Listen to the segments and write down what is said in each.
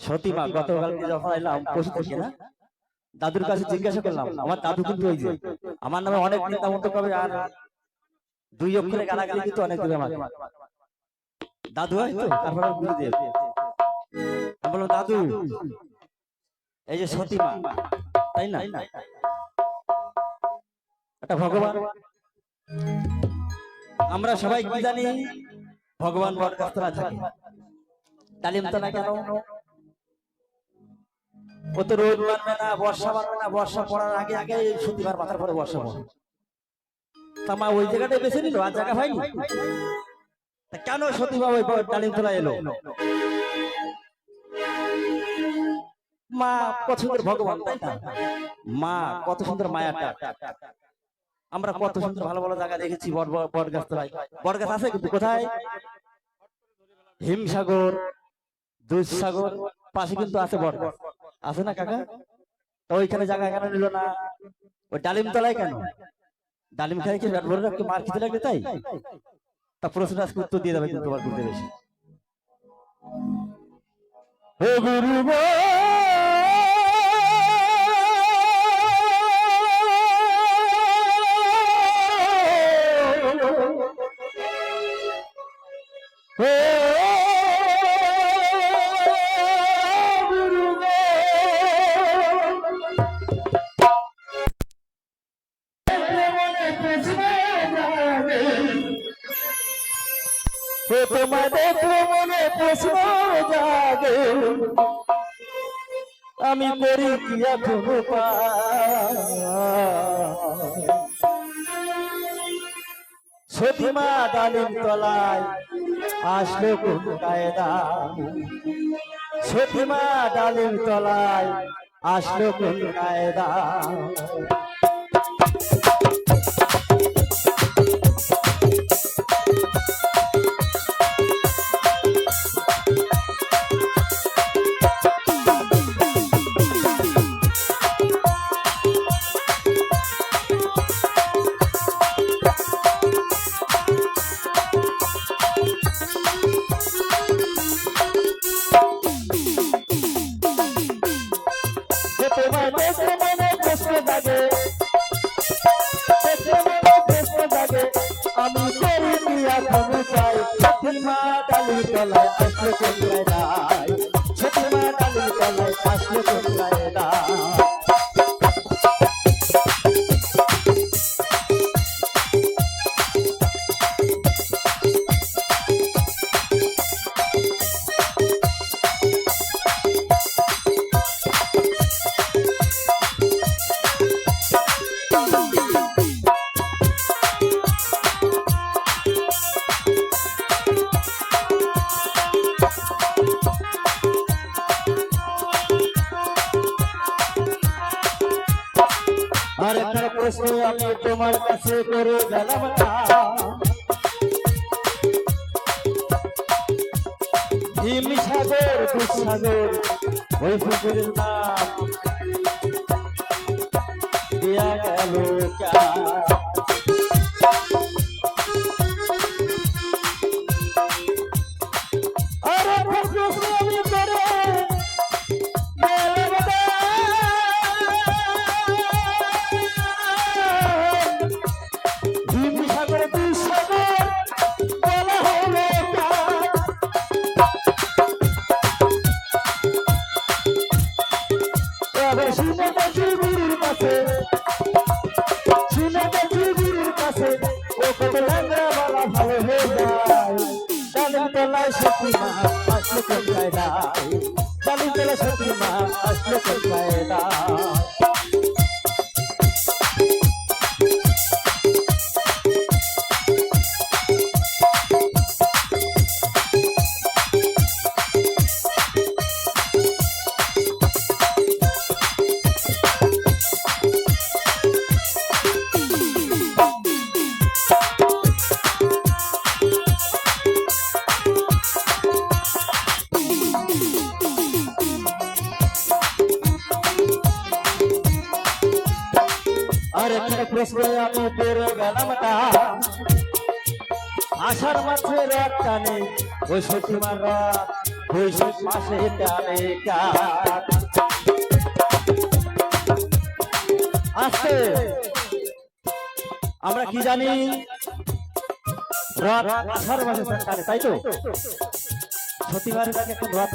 সতীমা গতকালকে যখন এলাম পশু থেকে না দাদুর কাছে জিজ্ঞাসা করলাম আমার দাদু কিন্তু ওই যে আমার নামে অনেক নেতা মতো কবে আর দুই অক্ষরে গালাগালি কিন্তু অনেক দেবে আমাকে। দাদু হয় তো? তারপরে গুরুদেব আমি বললাম দাদু। এই যে সতীমা তাই না? একটা ভগবান। আমরা সবাই কি জানি ভগবান বরগাছতলা থাকি। তালিমতলা কেন ও তো রোদ মানবে না বর্ষা মানবে না বর্ষা পড়ার আগে আগে সতীবার মাথার পরে বর্ষা পড়ে। তা মা ওই জায়গাটাই বেছে নিল আর জায়গা হয়নি? তা কেন সতীমা ওই তালিমতলা এলো? মা কত সুন্দর ভগবান তাই না? মা কত সুন্দর মায়াটা। আমরা কত সুন্দর ভালো ভালো জায়গা দেখেছি বট বট গাছ তলায়। বট গাছ আছে কিন্তু কোথায়? হিমসাগর দুধসাগর পাশে কিন্তু আছে বট আছে না কাকা? তো ওইখানে জায়গা কেন নিল না? ওই ডালিম তলায় কেন? ডালিম খাই কি? পেট ভরে রাখতে মার খেতে লাগবে তাই? তা প্রশ্ন আজকে উত্তর দিয়ে দেবে কিন্তু তোমার বুঝতে বেশি। হে গুরু হে তোমাদের মনে প্রশ্ন জাগে। আমি করি কি এখন সতীমা ডালিম তলায় আসলো কোন কায়দা সতীমা ডালিম তলায় আসলো কোন কায়দা ডালির তলায় আসলে কোথায় নাই সতীমা ডালির তলায় তোমার কাছে করে গেলাম না হিম সাগর দুঃসাগর ওই পুকুরের নাম। ডালিম তলায় সতীমা আসলে আষাঢ় মাসের এক টানে রাত মাসে টানে আজকে আমরা কি জানি রাত আষাঢ় মাসে টানে তাই তো আগে এখন রাত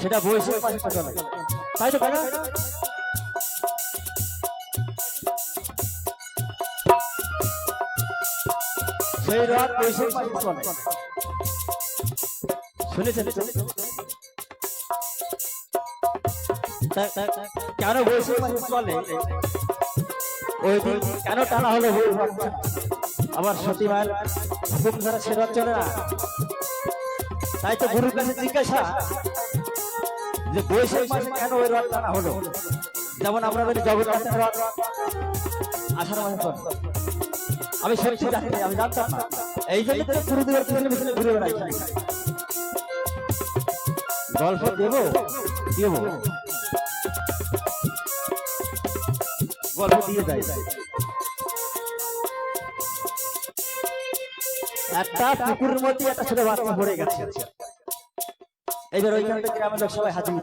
সেটা বৈশাখ মাসে তাই তো কেন চলে? ওই দিন কেন টানা হলো না। আবার সতীমার হুকুম সে চলে না। তাই তো গুরুর কাছে জিজ্ঞাসা যে বৈশাখ মাসে কেন ওই রাত টানা হলো? যেমন আমরা জগন্নাথের রাত আষাঢ় মাসে চলে আমি সত্যি জানি আমি জানতাম না। এই জন্য তো গুরুদেবের পিছনে পিছনে ঘুরে বেড়াই গল্প দেব? দেব। গল্প দিয়ে যাই। একটা পুকুরের মধ্যে একটা ছোট বাচ্চা পড়ে গেছে। এবার ওইখানে গ্রামের লোক সবাই হাজির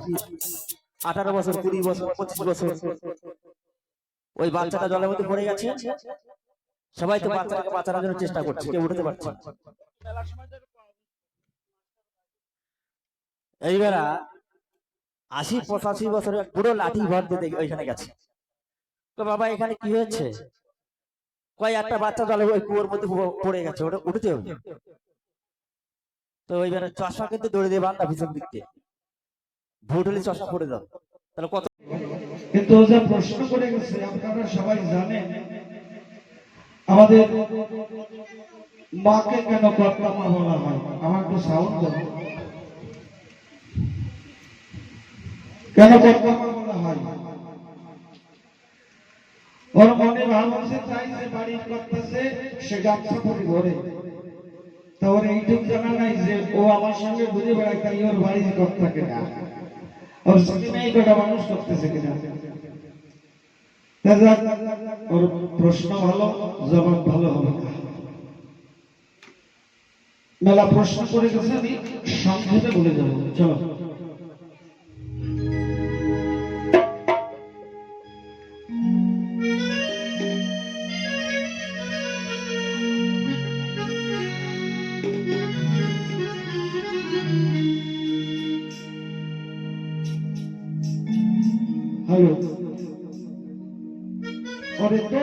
আঠারো বছর কুড়ি বছর পঁচিশ বছর। ওই বাচ্চাটা জলের মধ্যে পড়ে গেছে। সবাই তো বাচ্চাটাকে বাঁচানোর জন্য চেষ্টা করছে কেউ উঠতে পারছে না। এইবার আশি পঁচাশি বছরের পুরো লাঠি ভর দিয়ে ওইখানে গেছে। তো বাবা এখানে কি হয়েছে? কয় একটা বাচ্চা জলে ওই কুয়োর মধ্যে পড়ে গেছে ওটা উঠতে হবে। তো ওইবারে চশমা কিন্তু দৌড়ে দিয়ে বান্ধা পিছন দিক দিয়ে। ভোট হলে চশমা পড়ে দাও। তাহলে কত কিন্তু ও প্রশ্ন করে গেছে আপনারা সবাই জানেন আমাদের মাকে কেন কর্তামা বলা হয়? আমার একটু সাউন্ড কেন বলা হয়? ওর মনে ভাব চাই যে বাড়ির করতেছে সে তা ওর এইটুক জানা নাই যে ও আমার সঙ্গে ঘুরে বেড়ায়, তাই ওর বাড়ির কর্তা কেনা ওর সাথে মেয়ে কটা মানুষ করতেছে কিনা? ওর প্রশ্ন ভালো, জবাব ভালো হবে না। মেলা প্রশ্ন করে গেছে, আমি সংক্ষেপে বলে যাব চলো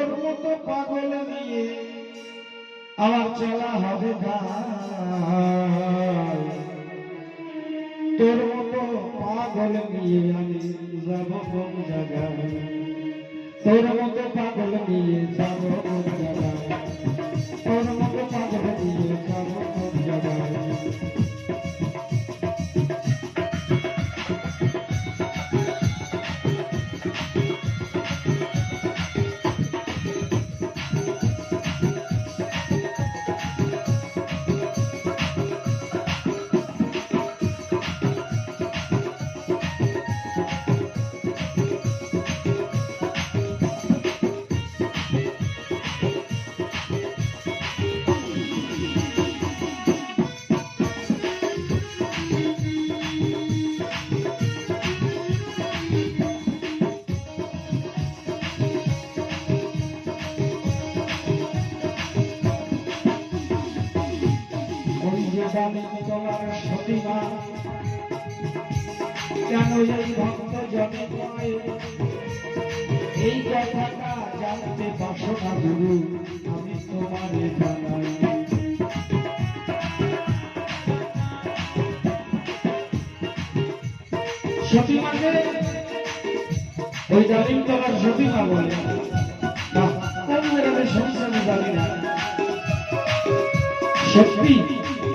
তোর মতো পাগল নিয়ে আমার চলা হবে তোর মতো পাগল নিয়ে আমি যাব কোন জায়গায়? তোর মতো পাগল নিয়ে যাব কোন জায়গায়? যে তোমার এই ভক্ত জনে পায় এই কথাটা তোমারে জানাই। সতীমাকে বলে। কোন জানি না। সত্যি?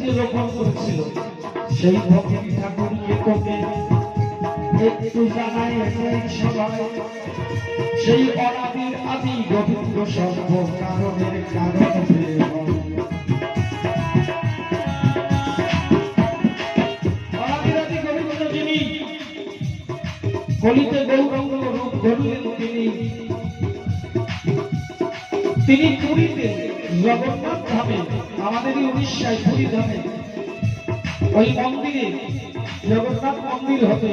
যে রোপণ করেছিল। সেই ভক্তি ঠাকুরকে তোকে একটু সেই আদি সর্ব কারণের কারণ কলিতে গৌরঙ্গ রূপ তিনি তিনি পুরীতে জগন্নাথ ধামে আমাদেরই উড়িষ্যায় পুরী ধামে ওই মন্দিরে জগন্নাথ মন্দির হবে।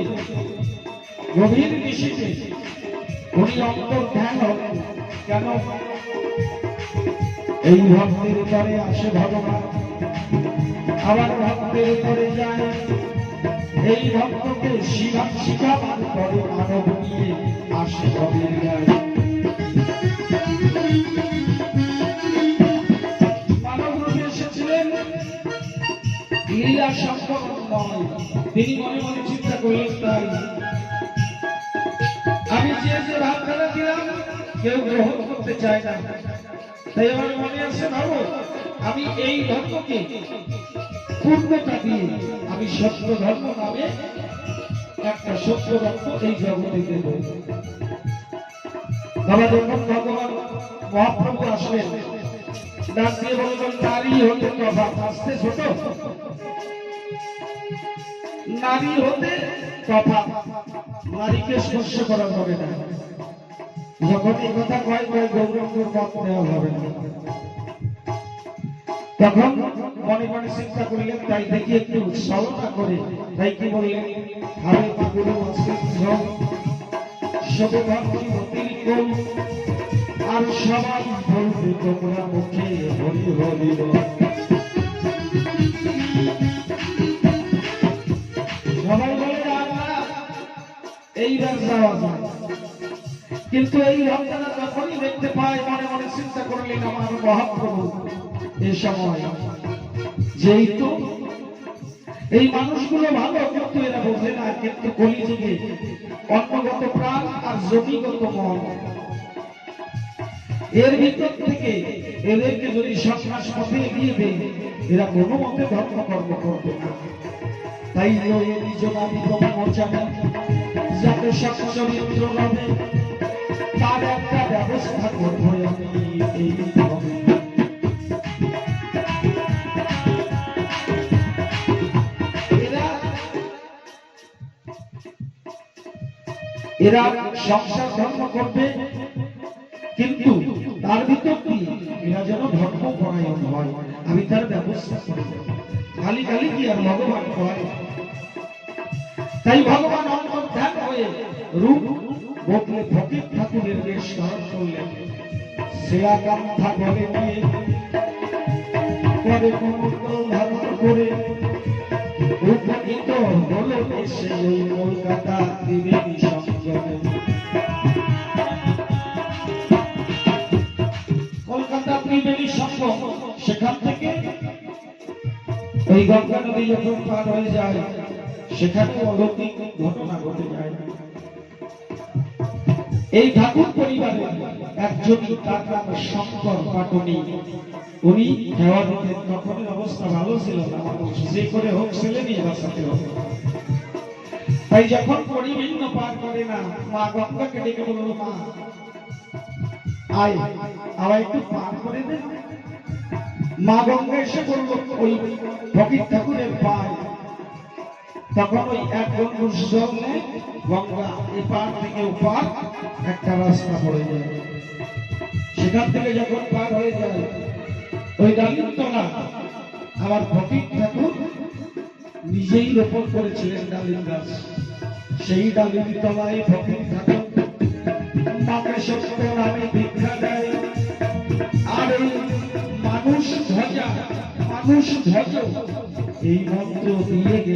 গভীর নিশীতে উনি অন্তর ধ্যান হবেন কেন? এই ভক্তের উপরে আসে ভগবান। আবার ভক্তের উপরে যায়। এই ভক্তকে শিরা শিখাবার পরে মানব নিয়ে আসে কবির গায় লীলা সম্পন্ন নয়। তিনি মনে মনে চিন্তা করলেন, তাই আমি যে যে ভাবখানা দিলাম, কেউ গ্রহণ করতে চায় না। তাই আমার মনে আছে, ভাবো, আমি এই ধর্মকে পূর্ণতা দিয়ে, আমি সত্য ধর্ম নামে একটা সত্য ধর্ম এই জগতে দেব। বাবা, যখন ভগবান মহাপ্রভু আসলেন, ডাক দিয়ে বলবেন নারী হতে তফাৎ আসতে ছোট। নারী হতে তফাৎ নারীকে স্পর্শ করা যাবে না। যখন এই কথা কয় কয় গৌরঙ্গের মত নেওয়া হবে না। তখন মনে মনে চিন্তা করলেন, তাই দেখি একটু ছলনা করে, তাই কি বললেন হারে পাগুলো অতিরিক্ত, আর সবাই বলবে, তোমরা মুখে হরি হরি এইবার যাওয়া যায়। কিন্তু এই ভক্তরা যখনই দেখতে পায় মনে মনে চিন্তা করলেন, আমার মহাপ্রভু এ সময় যেই তো এই মানুষগুলো ভালো কিন্তু এরা বোঝে না, কিন্তু কলিযুগে অন্নগত প্রাণ আর যোগীগত মন। এর ভিতর থেকে এদেরকে যদি সন্ন্যাস পথে এগিয়ে দেয়, এরা কোনো মতে ধর্ম কর্ম করবে না। তাই নিজ নামি মোচানা যাতে সচরিত্র রবে তার একটা ব্যবস্থা করব আমি এরা সংসার ধর্ম করবে, কিন্তু তার ভিতর কি? এরা যেন ধর্ম পরায়ণ হয়, আমি তার ব্যবস্থা করব। খালি খালি কি আর ভগবান হয়? তাই ভগবান অন্তর্ধান হয়ে রূপ বদলে ফকির ঠাকুরের বেশ ধারণ করলেন। সে আকাঙ্ক্ষা গলে নিয়ে কুমুদ্র ধারণ করে উপনীত হলো কলকাতা ত্রিবেণী সংযমে কলকাতা ত্রিবেণী সেখান থেকে ওই গঙ্গা নদী যখন পার হয়ে যায় সেখানে অলৌকিক ঘটনা ঘটে যায়। এই ঠাকুর পরিবারে একজনই তার নাম শঙ্কর পাটনি। উনি হেওয়া দিতেন, তখনের অবস্থা ভালো ছিল না। যে করে হোক ছেলে নিয়ে বাঁচাতে হবে তাই যখন পরিবিন্ন পার করে না, মা গঙ্গাকে ডেকে বলল, মা, আয়, আবার একটু পার করে দে। মা গঙ্গা এসে বলল, ওই ফকির ঠাকুরের পায়। তখন ওই এক গঙ্গুর জলে গঙ্গা এপার থেকে ওপার একটা রাস্তা পড়ে যায়। সেখান থেকে যখন পার হয়ে যায়, ওই ডালিম তলা আমার ফকির ঠাকুর নিজেই রোপণ করেছিলেন ডালিম গাছ। সেই ডালিম তলায় ফকির ঠাকুর মাকে সত্য নামে ভিক্ষা দেয়। আর এই মানুষ ধ্বজা, মানুষ ধ্বজ, এই মন্ত্র দিয়ে যে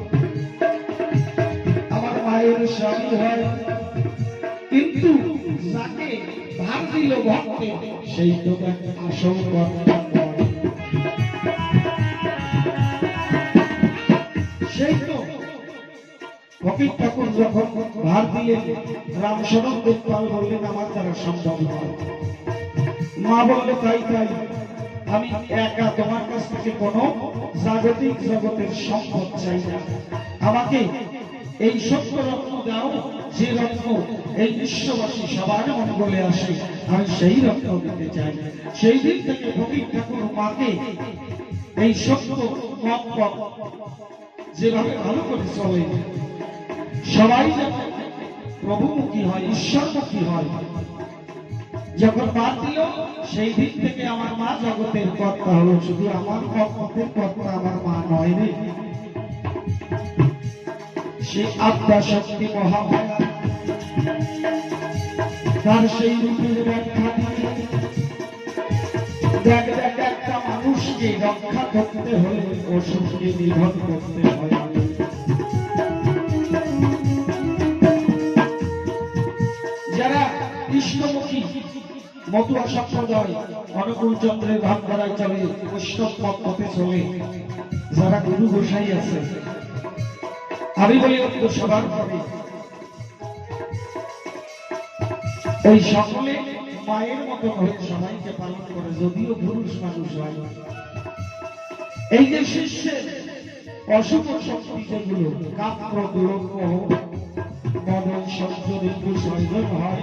ভাবের স্বামী হয় কিন্তু যাকে ভাব দিল ভক্তে, সেই তো আসল কর্তা ফকির ঠাকুর যখন ভার দিয়ে রামশরণ দেবপাল বললেন আমার দ্বারা সম্ভব নয়। মা বললে, তাই তাই, আমি একা তোমার কাছ থেকে কোনো জাগতিক জগতের সম্পদ চাই না। আমাকে এই সত্য রত্ন দাও, যে রত্ন এই বিশ্ববাসী সবার মঙ্গলে আসে, আমি সেই রত্ন দিতে চাই। সেই দিন থেকে ফকির ঠাকুর মাকে এই সত্য মত পথ যেভাবে ভালো করে চলে, সবাই যাতে প্রভুমুখী হয়, ঈশ্বরমুখী হয়। যখন বাদ দিল সেই দিন থেকে আমার মা জগতের কর্তা হলো, শুধু আমার কর্মতের কর্তা আমার মা নয় রে। সে আত্মা শক্তি মহামায়া তার সেই রূপের ব্যাখ্যা দিয়ে মানুষকে রক্ষা করতে হলে যারা কৃষ্ণমুখী, মতুয়া সম্প্রদায়, অনুকূল চন্দ্রের ভাবধারায় চলে, বৈষ্ণব মত পথে চলে, যারা গুরু গোসাই আছে আমি বলি সবার সকলে মায়ের মতো হয়ে সবাইকে পালন করে, যদিও পুরুষ মানুষ হয়। এই যে শিষ্যের অশুভ শক্তি যেগুলো কাপ্র দুরঙ্গ মদন শব্দ হয়